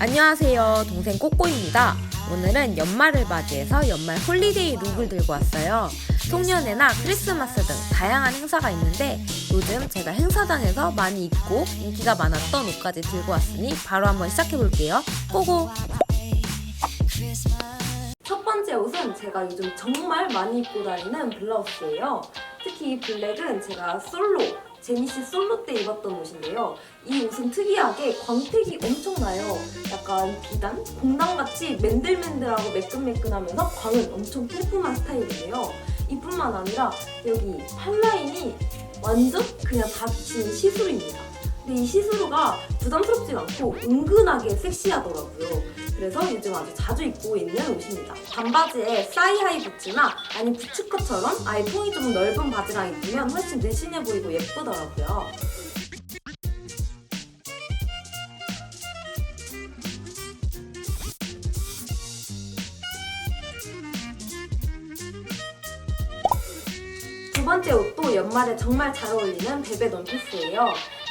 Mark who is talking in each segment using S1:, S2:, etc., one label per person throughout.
S1: 안녕하세요. 동생 꼬꼬입니다. 오늘은 연말을 맞이해서 연말 홀리데이 룩을 들고 왔어요. 송년회나 크리스마스 등 다양한 행사가 있는데 요즘 제가 행사장에서 많이 입고 인기가 많았던 옷까지 들고 왔으니 바로 한번 시작해 볼게요. 고고! 첫 번째 옷은 제가 요즘 정말 많이 입고 다니는 블라우스예요. 특히 이 블랙은 제가 솔로, 제니씨 솔로 때 입었던 옷인데요. 이 옷은 특이하게 광택이 엄청나요. 약간 비단, 공당같이 맨들맨들하고 매끈매끈하면서 광은 엄청 뿜뿜한 스타일인데요. 이뿐만 아니라 여기 팔라인이 완전 그냥 다 비치는 시스루입니다. 근데 이 시스루가 부담스럽지 않고 은근하게 섹시하더라고요. 그래서 요즘 아주 자주 입고 있는 옷입니다. 반바지에 사이하이 부츠나 아니 부츠컷처럼 아예 통이 좀 넓은 바지랑 입으면 훨씬 늘씬해 보이고 예쁘더라고요. 번째 옷도 연말에 정말 잘 어울리는 베베 원피스예요.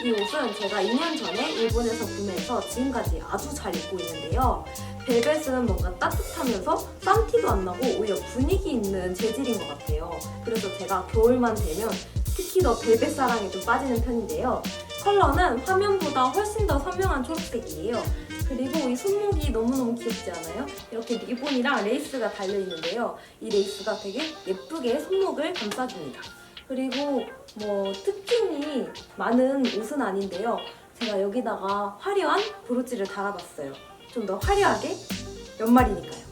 S1: 이 옷은 제가 2년 전에 일본에서 구매해서 지금까지 아주 잘 입고 있는데요. 벨벳은 뭔가 따뜻하면서 땀티도 안 나고 오히려 분위기 있는 재질인 것 같아요. 그래서 제가 겨울만 되면 특히 더 벨벳 사랑에 좀 빠지는 편인데요. 컬러는 화면보다 훨씬 더 선명한 초록색이에요. 그리고 이 손목이 너무너무 귀엽지 않아요? 이렇게 리본이랑 레이스가 달려있는데요. 이 레이스가 되게 예쁘게 손목을 감싸줍니다. 그리고 뭐 특징이 많은 옷은 아닌데요. 제가 여기다가 화려한 브로치를 달아봤어요. 좀 더 화려하게 연말이니까요.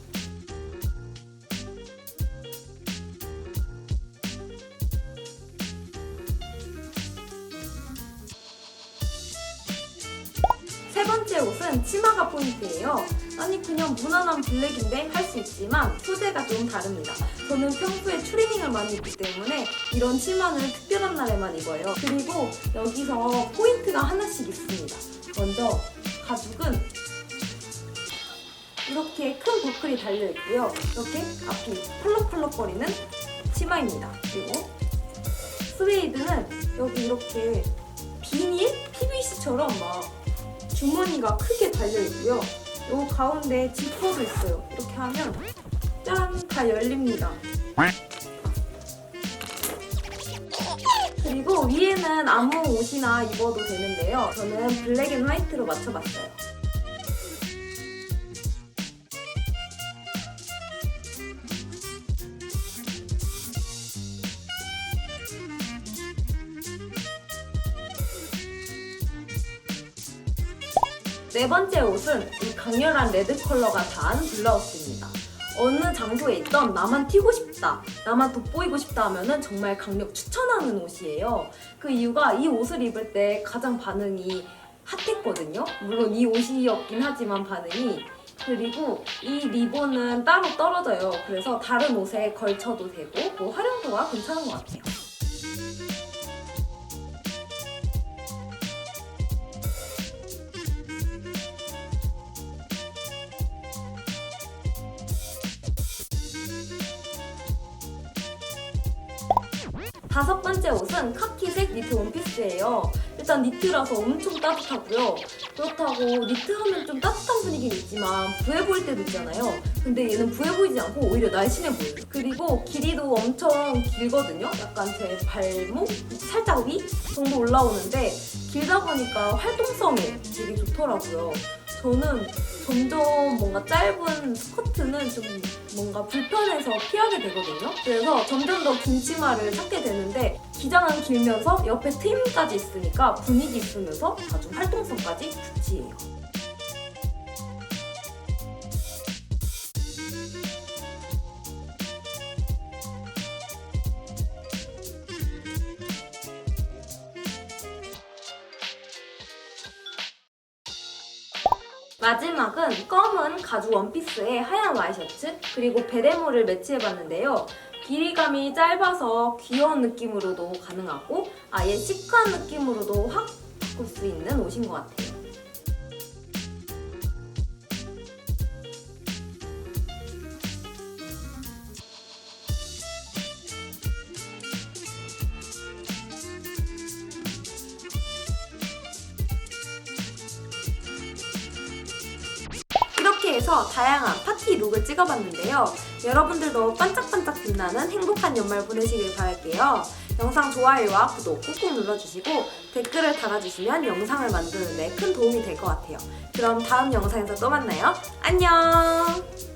S1: 세 번째 옷은 치마가 포인트예요. 아니 그냥 무난한 블랙인데 할 수 있지만 소재가 좀 다릅니다. 저는 평소에 추리닝을 많이 입기 때문에 이런 치마는 특별한 날에만 입어요. 그리고 여기서 포인트가 하나씩 있습니다. 먼저 가죽은 이렇게 큰 버클이 달려 있고요. 이렇게 앞이 펄럭펄럭거리는 치마입니다. 그리고 스웨이드는 여기 이렇게 비닐 PVC처럼 막 주머니가 크게 달려 있고요. 요 가운데 지퍼도 있어요. 이렇게 하면 짠! 다 열립니다. 그리고 위에는 아무 옷이나 입어도 되는데요. 저는 블랙 앤 화이트로 맞춰봤어요. 네 번째 옷은 이 강렬한 레드 컬러가 다한 블라우스입니다. 어느 장소에 있던 나만 튀고 싶다, 나만 돋보이고 싶다 하면은 정말 강력 추천하는 옷이에요. 그 이유가 이 옷을 입을 때 가장 반응이 핫했거든요. 물론 이 옷이었긴 하지만 반응이. 그리고 이 리본은 따로 떨어져요. 그래서 다른 옷에 걸쳐도 되고 뭐 활용도가 괜찮은 것 같아요. 다섯 번째 옷은 카키색 니트 원피스예요. 일단 니트라서 엄청 따뜻하고요. 그렇다고 니트하면 좀 따뜻한 분위기는 있지만 부해 보일 때도 있잖아요. 근데 얘는 부해 보이지 않고 오히려 날씬해 보여요. 그리고 길이도 엄청 길거든요. 약간 제 발목 살짝 위 정도 올라오는데 길다 보니까 활동성이 되게 좋더라고요. 저는 점점 뭔가 짧은 스커트는 좀 뭔가 불편해서 피하게 되거든요. 그래서 점점 더 긴 치마를 찾게 되는데 기장은 길면서 옆에 트임까지 있으니까 분위기 있으면서 아주 활동성까지 좋지예요. 마지막은 검은 가죽 원피스에 하얀 와이셔츠 그리고 베레모를 매치해봤는데요. 길이감이 짧아서 귀여운 느낌으로도 가능하고 아예 시크한 느낌으로도 확 바꿀 수 있는 옷인 것 같아요. 통해서 다양한 파티 룩을 찍어봤는데요. 여러분들도 반짝반짝 빛나는 행복한 연말 보내시길 바랄게요. 영상 좋아요와 구독 꾹꾹 눌러주시고 댓글을 달아주시면 영상을 만드는데 큰 도움이 될 것 같아요. 그럼 다음 영상에서 또 만나요. 안녕!